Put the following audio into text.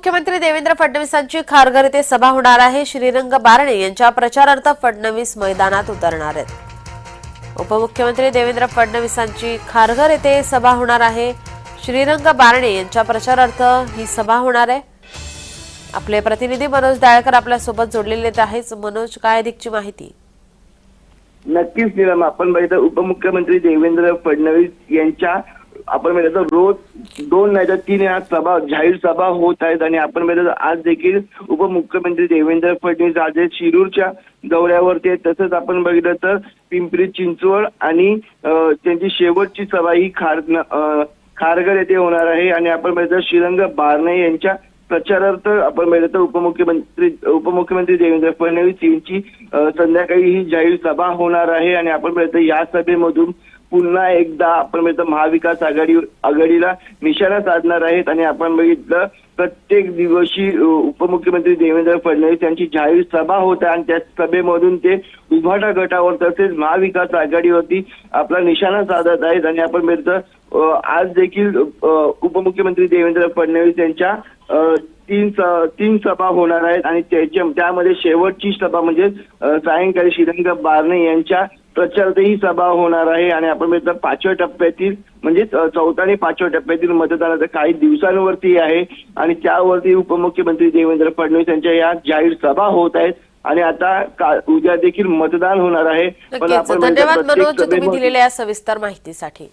मुख्यमंत्री देवेंद्र फडणवीसांची खारघर येथे सभा होणार आहे. श्रीरंग बारणे यांच्या प्रचारार्थ फडणवीस मैदानात उतरणार आहेत. उपमुख्यमंत्री देवेंद्र फडणवीसांची खारघर येथे सभा होणार आहे. श्रीरंग बारणे यांच्या प्रचारार्थ ही सभा होणार आहे. आपले प्रतिनिधी मनोज डाळकर आपल्यासोबत जोडलेले आहेत. मनोज काय अधिकची माहिती? नक्कीच निलम. आपण बघितलं उपमुख्यमंत्री देवेंद्र फडणवीस यांच्या आपण बघितलं रोज दोन नाही तर तीन या सभा जाहीर सभा होत आहेत आणि आपण बघितलं आज देखील उपमुख्यमंत्री देवेंद्र फडणवीस आज शिरूरच्या दौऱ्यावरती आहेत. तसंच आपण बघितलं तर पिंपरी चिंचवड आणि त्यांची शेवटची सभा ही खार अं, खारघर येथे होणार आहे. आणि आपण बघितलं श्रीरंग बारणे यांच्या प्रचारार्थ आपण पाहिलं तर उपमुख्यमंत्री उपमुख्यमंत्री देवेंद्र फडणवीस यांची संध्याकाळी ही जाहीर सभा होणार आहे. आणि आपण पाहिलं या सभेमधून पुन्हा एकदा आपण बघितलं महाविकास आघाडी आघाडीला निशाणा साधणार आहेत आणि आपण बघितलं प्रत्येक दिवशी उपमुख्यमंत्री देवेंद्र फडणवीस यांची जाहीर सभा होत आहे आणि त्या सभेमधून ते उभाटा गटावर तसेच महाविकास आघाडीवरती आपला निशाणा साधत आहेत आणि आपण बघितलं आज देखील उपमुख्यमंत्री देवेंद्र फडणवीस यांच्या तीन तीन सभा होणार आहेत आणि त्याच्या त्यामध्ये शेवटची सभा म्हणजे सायंकाळी श्रीरंग बारणे यांच्या प्रचारार्थ ही सभा होणार आहे आणि आपण बघितलं पाचव्या टप्प्यातील म्हणजे चौथ्या आणि पाचव्या टप्प्यातील मतदानाचं काही दिवसांवरती आहे आणि त्यावरती उपमुख्यमंत्री देवेंद्र फडणवीस यांच्या या जाहीर सभा होत आहेत आणि आता का- उद्या देखील मतदान होणार आहे. तुम्ही सभेमध्ये- दिलेल्या या सविस्तर माहितीसाठी.